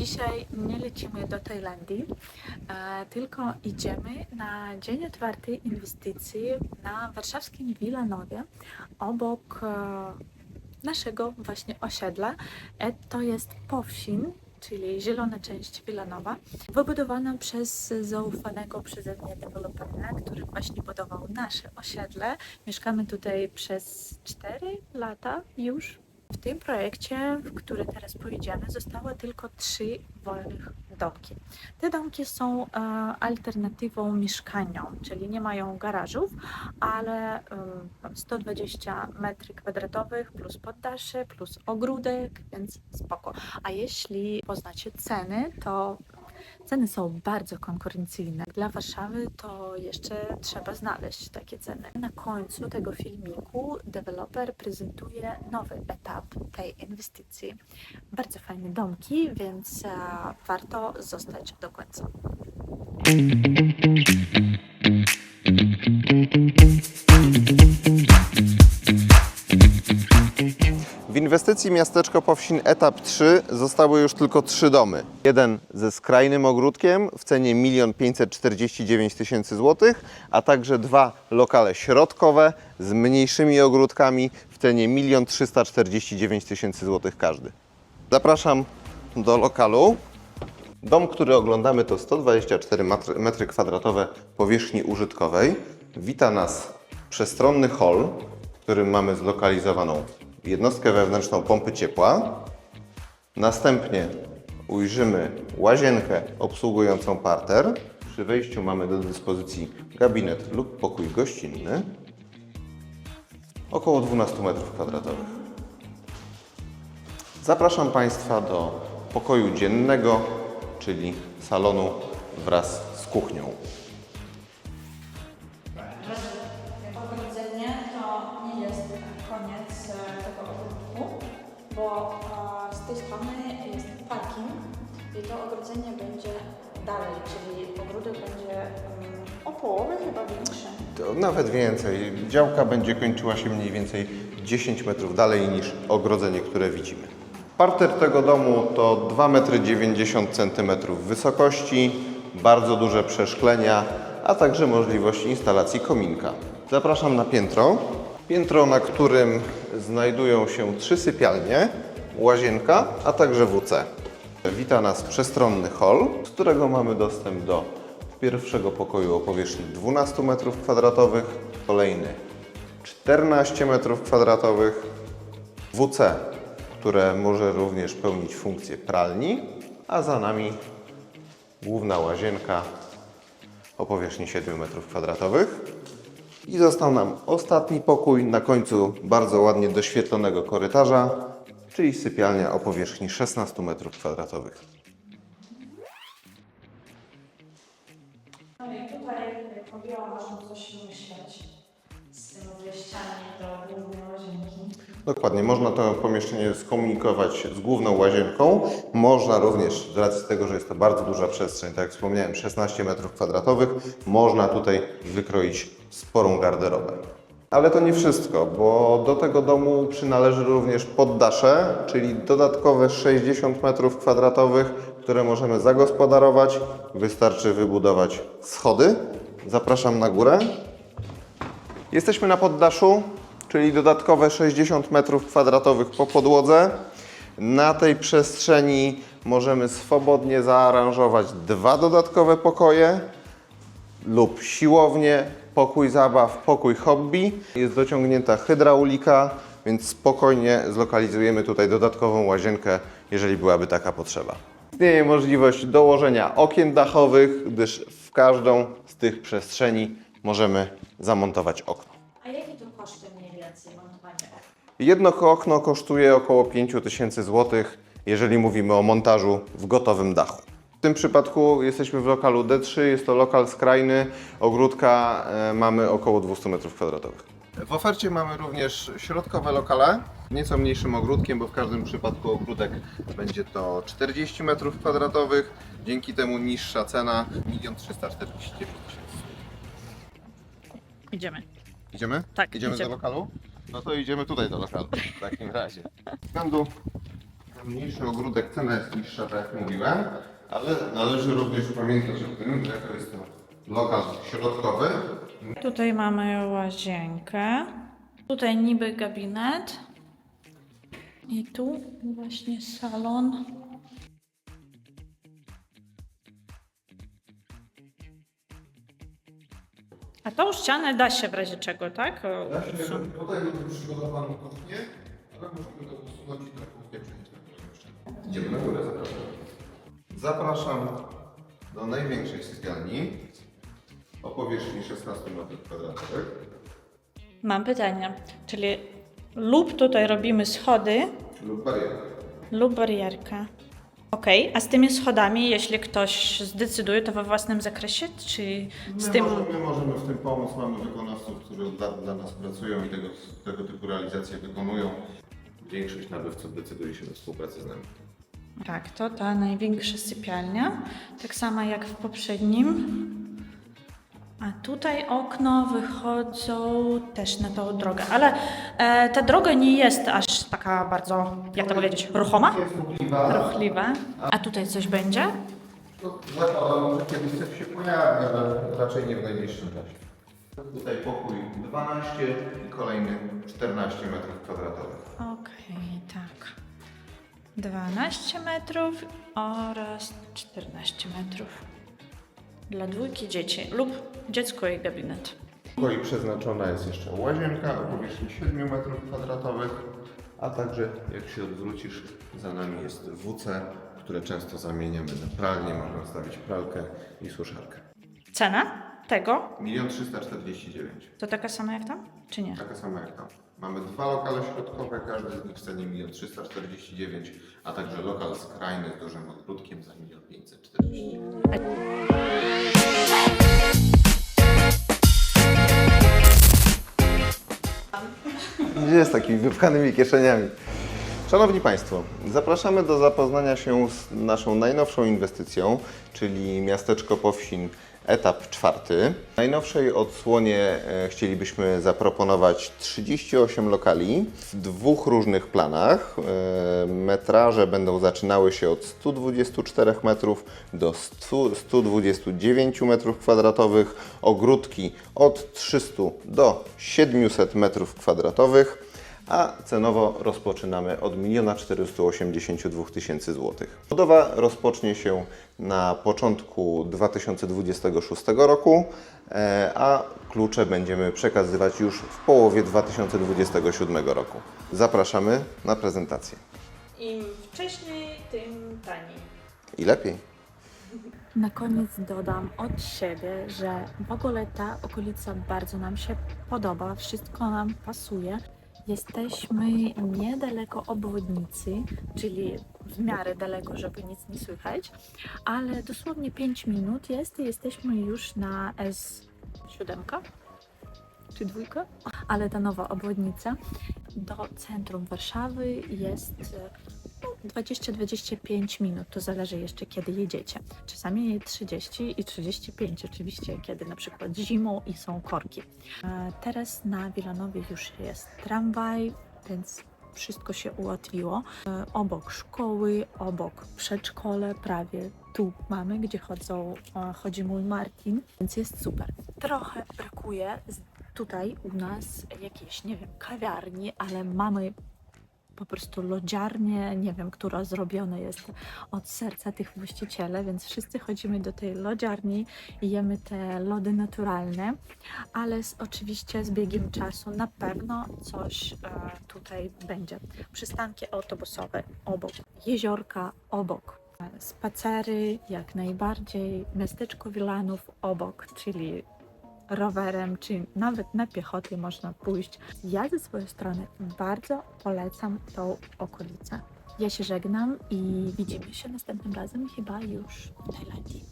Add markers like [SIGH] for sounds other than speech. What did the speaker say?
Dzisiaj nie lecimy do Tajlandii, e, tylko idziemy na dzień otwarty inwestycji na warszawskim Wilanowie obok e, naszego właśnie osiedla. E, To jest Powsin, czyli zielona część Wilanowa, wybudowana przez zaufanego przeze mnie dewelopera, który właśnie budował nasze osiedle. Mieszkamy tutaj przez 4 lata już. Tym projekcie, w który teraz pojedziemy, zostało tylko trzy wolnych domki. Te domki są e, alternatywą mieszkaniom, czyli nie mają garażów, ale e, tam 120 metrów kwadratowych plus poddasze, plus ogródek, więc spoko. A jeśli poznacie ceny, to ceny są bardzo konkurencyjne. Dla Warszawy to jeszcze trzeba znaleźć takie ceny. Na końcu tego filmiku deweloper prezentuje nowy etap tej inwestycji. Bardzo fajne domki, więc e, warto zostać do końca. Inwestycji Miasteczko Powsin etap 3 zostały już tylko trzy domy. Jeden ze skrajnym ogródkiem w cenie 1 549 tysięcy złotych, a także dwa lokale środkowe z mniejszymi ogródkami w cenie 1 349 tysięcy złotych każdy. Zapraszam do lokalu. Dom, który oglądamy to 124 matry- metry kwadratowe powierzchni użytkowej. Wita nas przestronny hol, w którym mamy zlokalizowaną jednostkę wewnętrzną pompy ciepła. Następnie ujrzymy łazienkę obsługującą parter. Przy wejściu mamy do dyspozycji gabinet lub pokój gościnny. Około 12 metrów kwadratowych. Zapraszam Państwa do pokoju dziennego, czyli salonu wraz z kuchnią. Ogrodzenie to nie jest koniec e, bo z tej strony jest parking i to ogrodzenie będzie dalej, czyli ogródek będzie mm, o połowę chyba większy. To nawet więcej. Działka będzie kończyła się mniej więcej 10 metrów dalej niż ogrodzenie, które widzimy. Parter tego domu to 2,90 m wysokości, bardzo duże przeszklenia, a także możliwość instalacji kominka. Zapraszam na piętro. Piętro, na którym znajdują się trzy sypialnie, łazienka, a także WC. Wita nas przestronny hol, z którego mamy dostęp do pierwszego pokoju o powierzchni 12 m2, kolejny 14 m2, WC, które może również pełnić funkcję pralni, a za nami główna łazienka o powierzchni 7 m2. I został nam ostatni pokój na końcu bardzo ładnie doświetlonego korytarza, czyli sypialnia o powierzchni 16 m2. No i tutaj podjęła można coś myśleć z tymi wejściami do głównej łazienki. Dokładnie, można to pomieszczenie skomunikować z główną łazienką. Można również, z racji tego, że jest to bardzo duża przestrzeń, tak jak wspomniałem, 16 m2, można tutaj wykroić sporą garderobę. Ale to nie wszystko, bo do tego domu przynależy również poddasze, czyli dodatkowe 60 m2, które możemy zagospodarować. Wystarczy wybudować schody. Zapraszam na górę. Jesteśmy na poddaszu, czyli dodatkowe 60 m2 po podłodze. Na tej przestrzeni możemy swobodnie zaaranżować dwa dodatkowe pokoje lub siłownię, pokój zabaw, pokój hobby. Jest dociągnięta hydraulika, więc spokojnie zlokalizujemy tutaj dodatkową łazienkę, jeżeli byłaby taka potrzeba. Istnieje możliwość dołożenia okien dachowych, gdyż w każdą z tych przestrzeni możemy zamontować okno. A jakie to koszty mniej więcej montowania okna? Jedno okno kosztuje około 5000 zł, jeżeli mówimy o montażu w gotowym dachu. W tym przypadku jesteśmy w lokalu D3, jest to lokal skrajny, ogródka e, mamy około 200 m2. W ofercie mamy również środkowe lokale, nieco mniejszym ogródkiem, bo w każdym przypadku ogródek będzie to 40 m2, dzięki temu niższa cena 1 349 tysięcy. Idziemy. Idziemy? Tak, Idziemy idziemy. do lokalu? No to idziemy tutaj do lokalu w takim razie. [LAUGHS] Względu Mniejszy ogródek, cena jest niższa, tak jak mówiłem, ale należy również pamiętać o tym, że to jest to lokal środkowy. Tutaj mamy łazienkę. Tutaj niby gabinet. I tu właśnie salon. A tą ścianę da się w razie czego, tak? O, Da się, usun- tutaj mamy przygotowaną kuchnię, ale możemy to usunąć i na kuchnię przenieść na jeszcze. Idziemy na górę, zapraszam. Zapraszam do największej sypialni o powierzchni 16 m2. Mam pytanie. Czyli lub tutaj robimy schody, lub barierę. lub barierkę. Okej, a z tymi schodami, jeśli ktoś zdecyduje, to we własnym zakresie, czy z My tym... możemy, możemy w tym pomóc. Mamy wykonawców, którzy od lat dla nas pracują i tego, tego typu realizacje wykonują. Większość nabywców decyduje się na współpracę z nami. Tak, to ta największa sypialnia, tak samo jak w poprzednim. A tutaj okno wychodzą też na tą drogę, ale e, ta droga nie jest aż taka bardzo, jak to powiedzieć, ruchoma? Jest. Ruchliwa. A tutaj coś będzie? No, zakładam, że kiedyś coś się pojawi, ale raczej nie w najbliższym czasie. Tutaj pokój 12 i kolejny 14 metrów kwadratowych. Okej, tak. 12 metrów oraz 14 metrów. Dla dwójki dzieci lub dziecko i gabinet. W pokoi przeznaczona jest jeszcze łazienka o powierzchni 7 metrów kwadratowych, a także jak się odwrócisz, za nami jest WC, które często zamieniamy na pralnię, można wstawić pralkę i suszarkę. Cena tego 1 349 to taka sama jak tam, czy nie? Taka sama jak tam. Mamy dwa lokale środkowe, każdy z nich w cenie 1 349 a także lokal skrajny z dużym ogródkiem za 1 540 Gdzie z takimi wypchanymi kieszeniami? Szanowni Państwo, zapraszamy do zapoznania się z naszą najnowszą inwestycją, czyli miasteczko Powsin, etap czwarty. W najnowszej odsłonie e, chcielibyśmy zaproponować 38 lokali w dwóch różnych planach. E, Metraże będą zaczynały się od 124 metrów do 100, 129 metrów kwadratowych, ogródki od 300 do 700 metrów kwadratowych a cenowo rozpoczynamy od 1 482 tysięcy złotych. Budowa rozpocznie się na początku 2026 roku, e, a klucze będziemy przekazywać już w połowie 2027 roku. Zapraszamy na prezentację. Im wcześniej, tym taniej. I lepiej. Na koniec dodam od siebie, że w ogóle ta okolica bardzo nam się podoba, wszystko nam pasuje. Jesteśmy niedaleko obwodnicy, czyli w miarę daleko, żeby nic nie słychać, ale dosłownie 5 minut jest i jesteśmy już na S7 czy dwójka, ale ta nowa obwodnica do centrum Warszawy jest 20-25 minut, to zależy jeszcze kiedy jedziecie. Czasami 30 i 35 oczywiście, kiedy na przykład zimą i są korki. Teraz na Wilanowie już jest tramwaj, więc wszystko się ułatwiło. E, Obok szkoły, obok przedszkole, prawie tu mamy, gdzie chodzą, e, chodzi mój Martin, więc jest super. Trochę brakuje tutaj u nas jakiejś, nie wiem, kawiarni, ale mamy po prostu lodziarnię, nie wiem, która zrobiona jest od serca tych właścicieli, więc wszyscy chodzimy do tej lodziarni i jemy te lody naturalne, ale z, oczywiście z biegiem czasu na pewno coś e, tutaj będzie. Przystanki autobusowe obok, jeziorka obok, spacery jak najbardziej, miasteczko Wilanów obok, czyli rowerem, czy nawet na piechotę można pójść. Ja ze swojej strony bardzo polecam tą okolicę. Ja się żegnam i widzimy się następnym razem chyba już w Tajlandii.